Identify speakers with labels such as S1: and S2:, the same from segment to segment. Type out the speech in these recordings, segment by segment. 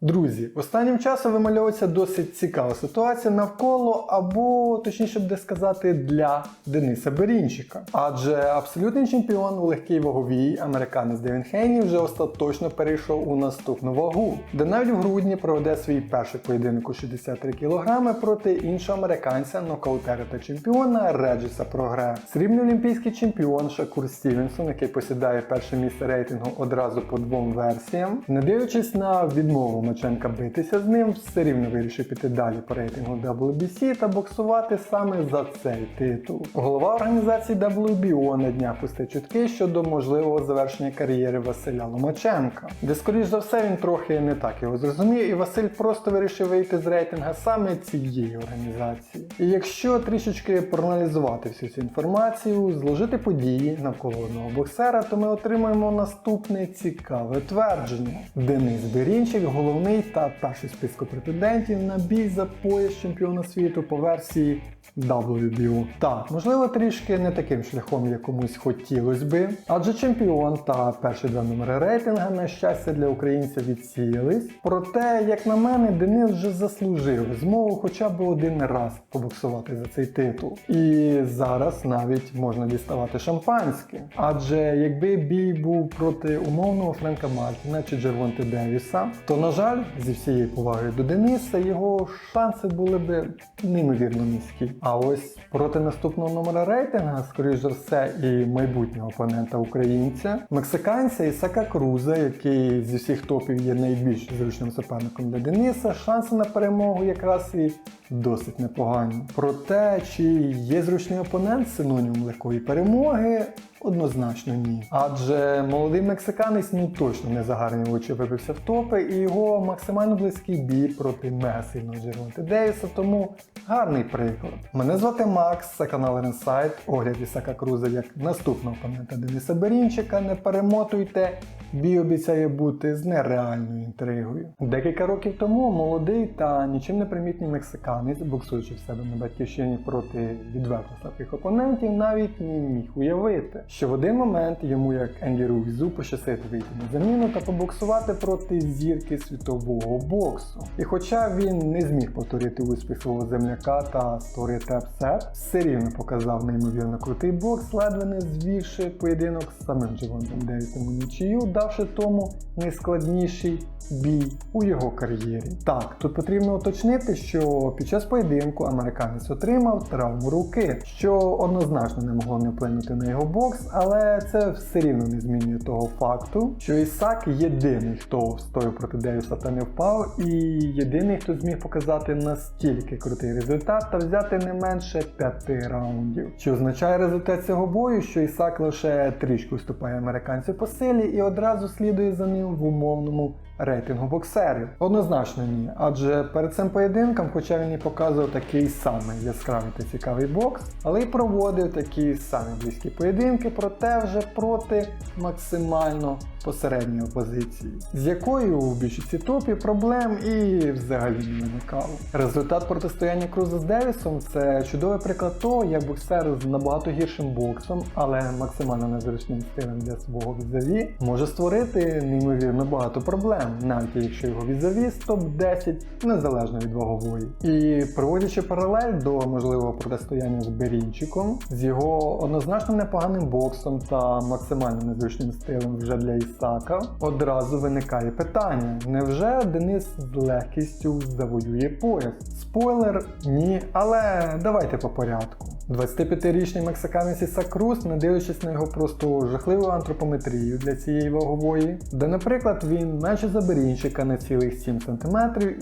S1: Друзі, останнім часом вимальовується досить цікава ситуація навколо, або точніше буде сказати, для Дениса Берінчика. Адже абсолютний чемпіон у легкій ваговій американець Девін Хейні вже остаточно перейшов у наступну вагу, де навіть в грудні проведе свій перший поєдинок у 63 кг проти іншого американця, нокаутера та чемпіона Реджіса Прогре. Срібний олімпійський чемпіон Шакур Стівенсон, який посідає перше місце рейтингу одразу по двом версіям, не дивлячись на відмову Маченка битися з ним, все рівно вирішив піти далі по рейтингу WBC та боксувати саме за цей титул. Голова організації WBO на днях пустив чутки щодо можливого завершення кар'єри Василя Ломаченка, де, скоріш за все, він трохи не так його зрозумів, і Василь просто вирішив вийти з рейтинга саме цієї організації. І якщо трішечки проаналізувати всю цю інформацію, зложити події навколо одного боксера, то ми отримаємо наступне цікаве твердження. Денис Берінчик головний та перший списку претендентів на бій за пояс чемпіона світу по версії WBO. Так, можливо, трішки не таким шляхом, як комусь хотілося би, адже чемпіон та перші два номери рейтинга, на щастя для українця, відсіялись. Проте, як на мене, Денис вже заслужив змогу хоча б один раз побоксувати за цей титул. І зараз навіть можна діставати шампанське. Адже якби бій був проти умовного Френка Мартіна чи Джервонти Девіса, то, на жаль, зі всією повагою до Дениса, його шанси були б неймовірно низькі. А ось проти наступного номера рейтинга, скоріш за все, і майбутнього опонента українця, мексиканця Ісака Круза, який зі всіх топів є найбільш зручним суперником для Дениса, шанси на перемогу якраз і досить непогані. Проте, чи є зручний опонент синонімом легкої перемоги? Однозначно ні. Адже молодий мексиканець ну точно не за гарні очі вибився в топи, і його максимально близький бій проти мега сильного Джервонти Девіса, тому гарний приклад. Мене звати Макс, це канал Ренсайт, огляд Ісака Круза як наступного опонента Дениса Берінчика. Не перемотуйте, бій обіцяє бути з нереальною інтригою. Декілька років тому молодий та нічим не примітний мексиканець, боксуючи в себе на батьківщині проти відверто слабких опонентів, навіть не міг уявити, що в один момент йому, як Енді Руйзу, пощастить вийти на заміну та побоксувати проти зірки світового боксу. І хоча він не зміг повторити успіх свого земляка та створити апсет, все рівно показав неймовірно крутий бокс, ледве не звівши поєдинок з самим Дживоном Девісом у нічию, давши тому найскладніший бій у його кар'єрі. Так, тут потрібно уточнити, що під час поєдинку американець отримав травму руки, що однозначно не могло не вплинути на його бокс, але це все рівно не змінює того факту, що Ісак єдиний, хто встояв проти Девіса та не впав, і єдиний, хто зміг показати настільки крутий результат та взяти не менше п'яти раундів. Що означає результат цього бою, що Ісак лише трішки вступає американцю по силі і одразу слідує за ним в умовному рейтингу боксерів? Однозначно ні. Адже перед цим поєдинком, хоча він і показував такий самий яскравий та цікавий бокс, але й проводив такі самі близькі поєдинки, проте вже проти максимально посередньої опозиції, з якою у більшості топів проблем і взагалі не виникало. Результат протистояння Круза з Девісом це чудовий приклад того, як боксер з набагато гіршим боксом, але максимально незручним стилем для свого візаві, може створити неймовірно багато проблем навіть якщо його візаві топ-10 незалежно від вагової. І проводячи паралель до можливого протистояння з Берінчиком, з його однозначно непоганим боксом та максимально незручним стилем вже для Ісака, одразу виникає питання: невже Денис з легкістю завоює пояс? Спойлер, ні, але давайте по порядку. 25-річний мексиканець Ісак Круз, не дивлячись на його просто жахливу антропометрію для цієї вагової, де, наприклад, він наче заберінчика на цілих 7 см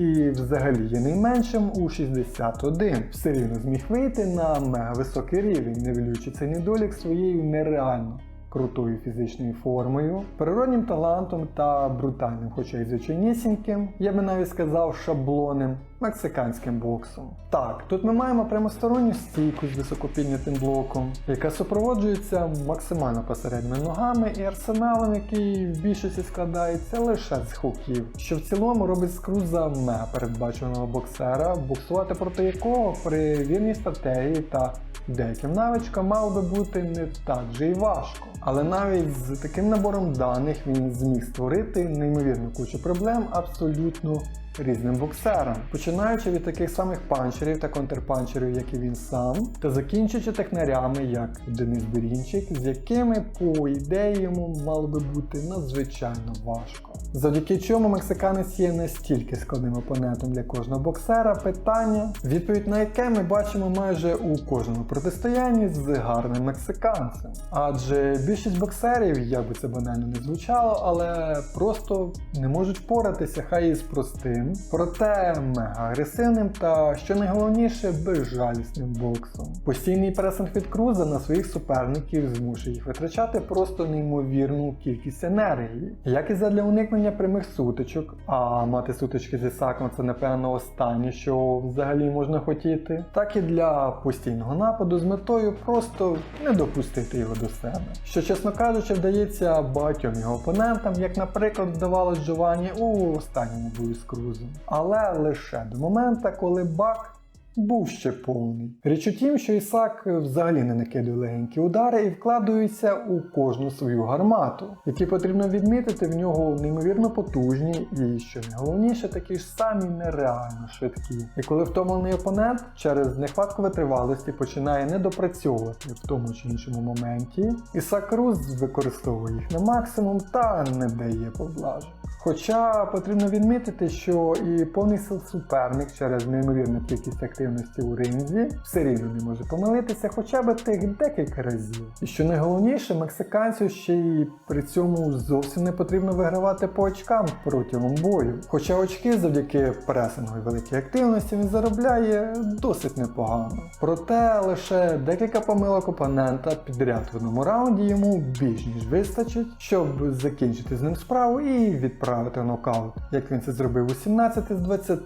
S1: і взагалі є найменшим у 61, все рівно зміг вийти на мегависокий рівень, нивелюючи цей недолік своєю нереально крутою фізичною формою, природнім талантом та брутальним, хоча й звичайнісіньким, я би навіть сказав шаблонним мексиканським боксом. Так, тут ми маємо прямосторонню стійку з високопіднятим блоком, яка супроводжується максимально посередніми ногами і арсеналом, який в більшості складається лише з хуків, що в цілому робить з круза мега передбаченого боксера, боксувати проти якого при вірній стратегії та деяким навичкам мав би бути не так же й важко. Але навіть з таким набором даних він зміг створити неймовірну кучу проблем абсолютно різним боксерам, починаючи від таких самих панчерів та контрпанчерів, як і він сам, та закінчуючи технарями, як Денис Берінчик, з якими, по ідеї, йому мало би бути надзвичайно важко. Завдяки чому мексиканець є настільки складним опонентом для кожного боксера, питання, відповідь на яке ми бачимо майже у кожному протистоянні з гарним мексиканцем. Адже більшість боксерів, як би це банально не звучало, але просто не можуть впоратися хай і з простим, проте мега агресивним та, що найголовніше, безжалісним боксом. Постійний пресинг від круза на своїх суперників змушує їх витрачати просто неймовірну кількість енергії. Як і задля уникнення прямих сутичок, а мати сутички з Ісаком це напевно останнє, що взагалі можна хотіти, так і для постійного нападу з метою просто не допустити його до себе. Що, чесно кажучи, вдається багатьом його опонентам, як, наприклад, вдавалось Джованні у останньому бою з крузом. Але лише до моменту, коли Бак був ще повний. Річ у тім, що Ісак взагалі не накидує легенькі удари і вкладується у кожну свою гармату, які потрібно відмітити в нього неймовірно потужні і, що найголовніше, такі ж самі нереально швидкі. І коли втомлений опонент через нехватку витривалості починає недопрацьовувати в тому чи іншому моменті, Ісак Круз використовує їх на максимум та не дає поблажу. Хоча потрібно відмітити, що і повний суперник через неймовірну кількість активності у ринзі все рівно не може помилитися хоча б тих декілька разів. І що найголовніше, мексиканцю ще й при цьому зовсім не потрібно вигравати по очкам протягом бою. Хоча очки завдяки пресингу і великій активності він заробляє досить непогано. Проте лише декілька помилок опонента підряд в одному раунді йому більш ніж вистачить, щоб закінчити з ним справу і відправити нокаут, як він це зробив у 17 з 20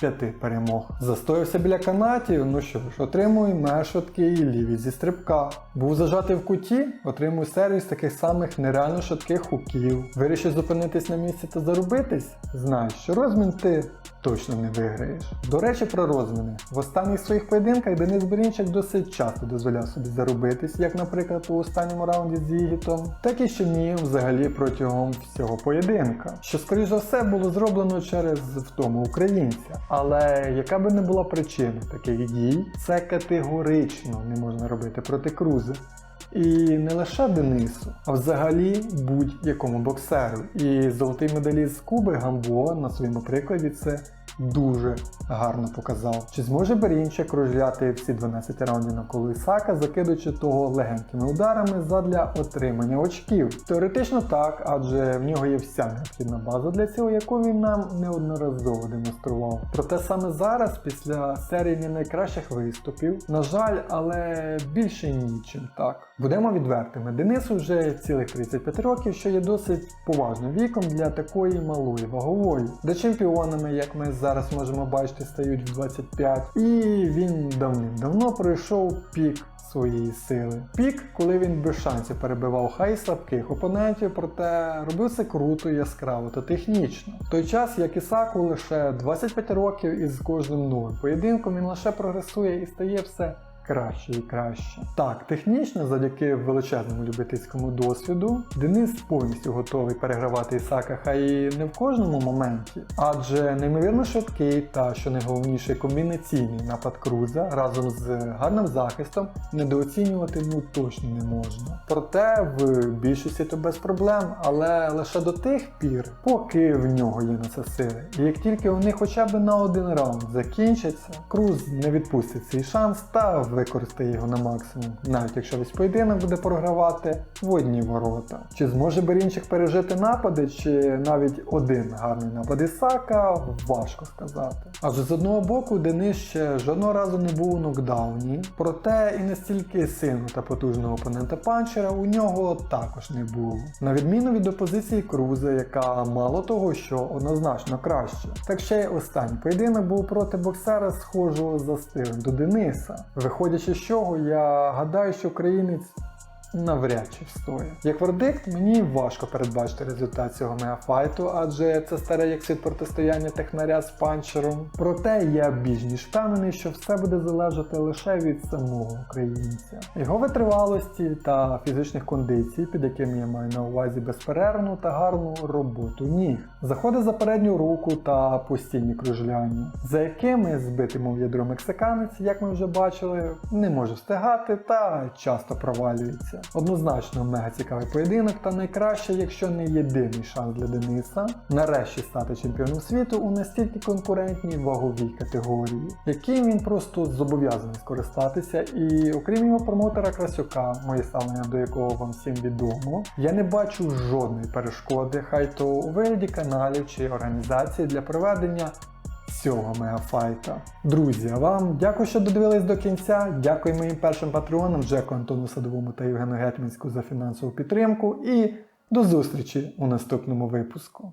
S1: п'яти перемог. Застоявся біля канатів, ну що ж, отримує мешотки і ліві зі стрибка. Був зажатий в куті, отримує серію з таких самих нереально швидких хуків. Вирішив зупинитись на місці та зарубитись? Знаєш, що розмін ти точно не виграєш. До речі, про розміни. В останніх своїх поєдинках Денис Берінчик досить часто дозволяв собі зарубитись, як, наприклад, у останньому раунді з Ігітом, так і ще ні взагалі протягом всього поєдинка. Що, скоріш за все, було зроблено через втому українця. Але яка би не була причина таких дій, це категорично не можна робити проти Круза. І не лише Денису, а взагалі будь-якому боксеру. І золотий медаліст Куби Гамбо на своєму прикладі це дуже гарно показав. Чи зможе Берінчик кружляти всі 12 раундів навколо Ісака, закидуючи того легенькими ударами задля отримання очків? Теоретично так, адже в нього є вся необхідна база для цього, яку він нам неодноразово демонстрував. Проте саме зараз, після серії найкращих виступів, на жаль, але більше нічим так. Будемо відвертими. Денису вже цілих 35 років, що є досить поважним віком для такої малої вагової, де чемпіонами, як ми зараз можемо бачити, стають в 25. І він давним-давно пройшов пік своєї сили. Пік, коли він без шансів перебивав хай слабких опонентів, проте робив це круто, яскраво та технічно. В той час, як Ісаку лише 25 років і з кожним новим поєдинком він лише прогресує і стає все краще і краще. Так, технічно, завдяки величезному любительському досвіду, Денис повністю готовий перегравати Ісака, хай і не в кожному моменті, адже неймовірно швидкий та, що найголовніше, комбінаційний напад Круза разом з гарним захистом недооцінювати ну точно не можна. Проте в більшості то без проблем, але лише до тих пір, поки в нього є на це сили. І як тільки вони хоча б на один раунд закінчаться, Круз не відпустить цей шанс та використає його на максимум, навіть якщо весь поєдинок буде програвати в одні ворота. Чи зможе Берінчик пережити напади, чи навіть один гарний напад Ісака, важко сказати. Адже з одного боку Денис ще жодного разу не був у нокдауні, проте і настільки сильного та потужного опонента панчера у нього також не було. На відміну від опозиції Круза, яка мало того, що однозначно краще. Так ще й останній поєдинок був проти боксера, схожого за стилем до Дениса. Виходячи з чого, я гадаю, що українець навряд чи встоє. Як вердикт, мені важко передбачити результат цього мегафайту, адже це старе як світ протистояння технаря з панчером. Проте я більш ніж впевнений, що все буде залежати лише від самого українця, його витривалості та фізичних кондицій, під якими я маю на увазі безперервну та гарну роботу ніг, заходи за передню руку та постійні кружляння, за якими збитий мов ядро мексиканець, як ми вже бачили, не може встигати та часто провалюється. Однозначно мега цікавий поєдинок та найкраще, якщо не єдиний шанс для Дениса, нарешті стати чемпіоном світу у настільки конкурентній ваговій категорії, яким він просто зобов'язаний скористатися. І окрім його промотора Красюка, моє ставлення до якого вам всім відомо, я не бачу жодної перешкоди, хай то у вигляді каналів чи організації для проведення цього мегафайта. Друзі, а вам дякую, що додивились до кінця. Дякую моїм першим патреонам Джеку Антону Садовому та Євгену Гетьманську за фінансову підтримку. І до зустрічі у наступному випуску.